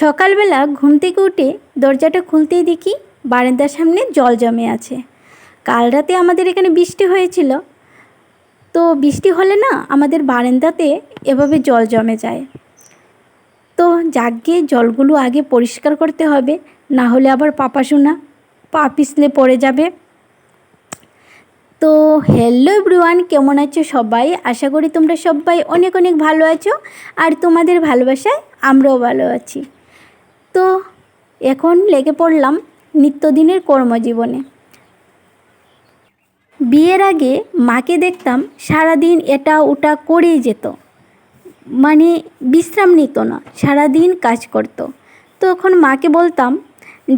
সকালবেলা ঘুম থেকে উঠে দরজাটা খুলতেই দেখি বারান্দার সামনে জল জমে আছে। কাল রাতে আমাদের এখানে বৃষ্টি হয়েছিল। তো বৃষ্টি হলে না আমাদের বারান্দাতে এভাবে জল জমে যায়। তো যাকে জলগুলো আগে পরিষ্কার করতে হবে, না হলে আবার পাপা শোনা পা পিছলে পড়ে যাবে। তো হ্যালো এভরিওয়ান, কেমন আছো সবাই? আশা করি তোমরা সবাই অনেক অনেক ভালো আছো, আর তোমাদের ভালোবাসায় আমরাও ভালো আছি। তো এখন লেগে পড়লাম নিত্যদিনের কর্মজীবনে। বিয়ের আগে মাকে দেখতাম সারাদিন এটা ওটা করেই যেত। মানে বিশ্রাম নিত না, সারাদিন কাজ করতো। তো এখন মাকে বলতাম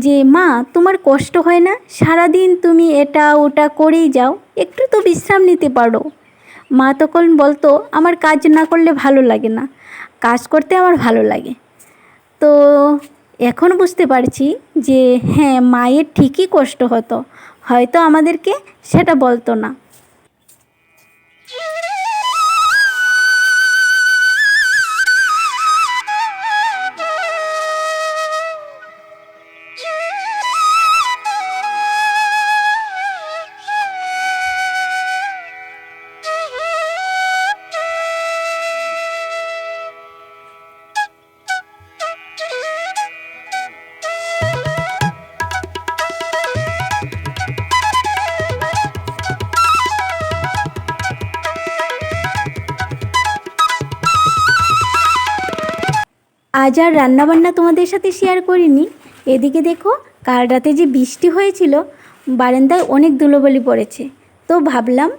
যে, মা, তোমার কষ্ট হয় না? সারাদিন তুমি এটা ওটা করেই যাও, একটু তো বিশ্রাম নিতে পারো। মা তখন বলতো, আমার কাজ না করলে ভালো লাগে না, কাজ করতে আমার ভালো লাগে। তো এখন বুঝতে পারছি যে হ্যাঁ মায়ের ঠিকই কষ্ট হতো। হয়তো আমাদেরকে সেটা বলতো না। আজ আর রান্নাবান্না তোমাদের সাথে শেয়ার করিনি। এদিকে দেখো, কাল রাতে যে বৃষ্টি হয়েছিল, বারান্দায় অনেক ধুলোবালি পড়েছে। তো ভাবলাম,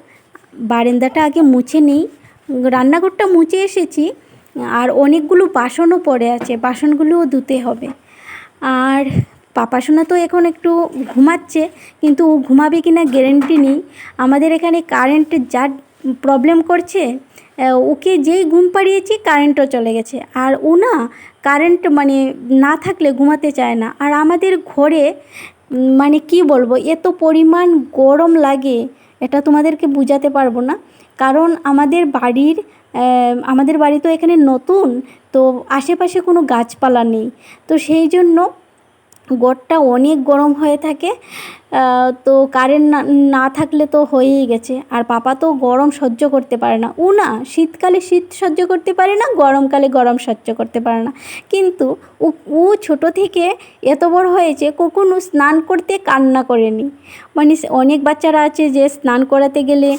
বারান্দাটা আগে মুছে নেই। রান্নাঘরটা মুছে এসেছি, আর অনেকগুলো বাসনও পড়ে আছে, বাসনগুলোও ধুতে হবে। আর পাপাসোনা তো এখন একটু ঘুমাচ্ছে, কিন্তু ও ঘুমাবে কি না গ্যারেন্টি নেই। আমাদের এখানে কারেন্ট যা প্রবলেম করছে ওকে যেই ঘুম পাড়িয়েছি কারেন্টও চলে গেছে। আর ও না কারেন্ট মানে না থাকলে ঘুমাতে চায় না। আর আমাদের ঘরে মানে কি বলব, এত পরিমাণ গরম লাগে, এটা তোমাদেরকে বুঝাতে পারব না। কারণ আমাদের বাড়ির আমাদের বাড়ি তো এখানে নতুন, তো আশেপাশে কোনো গাছপালা নেই। তো সেই জন্য গড়টা অনেক গরম হয়ে থাকে তো কারেন্ট না না থাকলে তো হয়েই গেছে। আর পাপা তো গরম সহ্য করতে পারে না। ও না শীতকালে শীত সহ্য করতে পারে না, গরমকালে গরম সহ্য করতে পারে না। কিন্তু ও ছোটো থেকে এত বড় হয়েছে, কখনো স্নান করতে কান্না করেনি। মানে অনেক বাচ্চারা আছে যে স্নান করাতে গেলে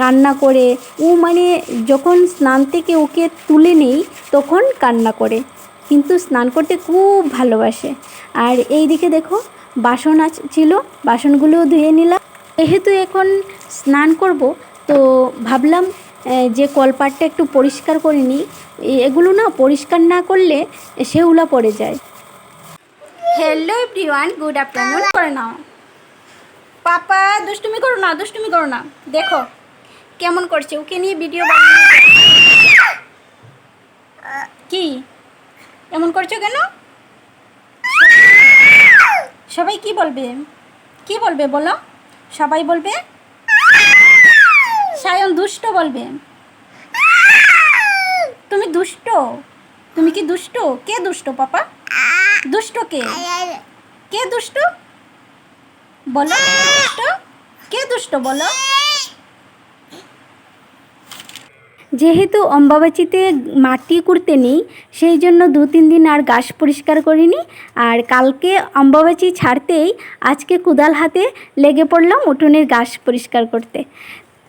কান্না করে। ও মানে যখন স্নান থেকে ওকে তুলে নেই, তখন কান্না করে। কিন্তু স্নান করতে খুব ভালোবাসে। আর এই দিকে দেখো বাসন আছ- ছিল বাসনগুলোও ধুয়ে নিলাম। যেহেতু এখন স্নান করব তো ভাবলাম যে কলপাটটা একটু পরিষ্কার করে নিই। এগুলো না পরিষ্কার না করলে সেউলা পড়ে যায়। হ্যালো এভরিওয়ান গুড আফটারনুন করে নাও। পাপা দুষ্টুমি করো না দুষ্টুমি করো না। দেখো কেমন করছে? ওকে নিয়ে ভিডিও কি? এমন করছ কেন? সবাই কি বলবে? কি বলবে বলো? সবাই বলবে? সায়ন দুষ্ট বলবে। তুমি দুষ্ট। তুমি কি দুষ্ট? কে দুষ্ট পাপা? দুষ্ট কে? কে দুষ্ট? বলো দুষ্ট? কে দুষ্ট বলো? যেহেতু অম্বাবাচিতে মাটি কুড়তে নেই, সেই জন্য দু তিন দিন আর গাছ পরিষ্কার করিনি। আর কালকে অম্বাবাচি ছাড়তেই আজকে কুদাল হাতে লেগে পড়লাম উঠোনের গাছ পরিষ্কার করতে।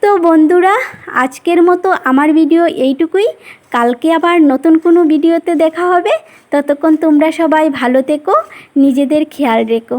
তো বন্ধুরা, আজকের মতো আমার ভিডিও এইটুকুই। কালকে আবার নতুন কোনো ভিডিওতে দেখা হবে। ততক্ষণ তোমরা সবাই ভালো থেকো, নিজেদের খেয়াল রেখো।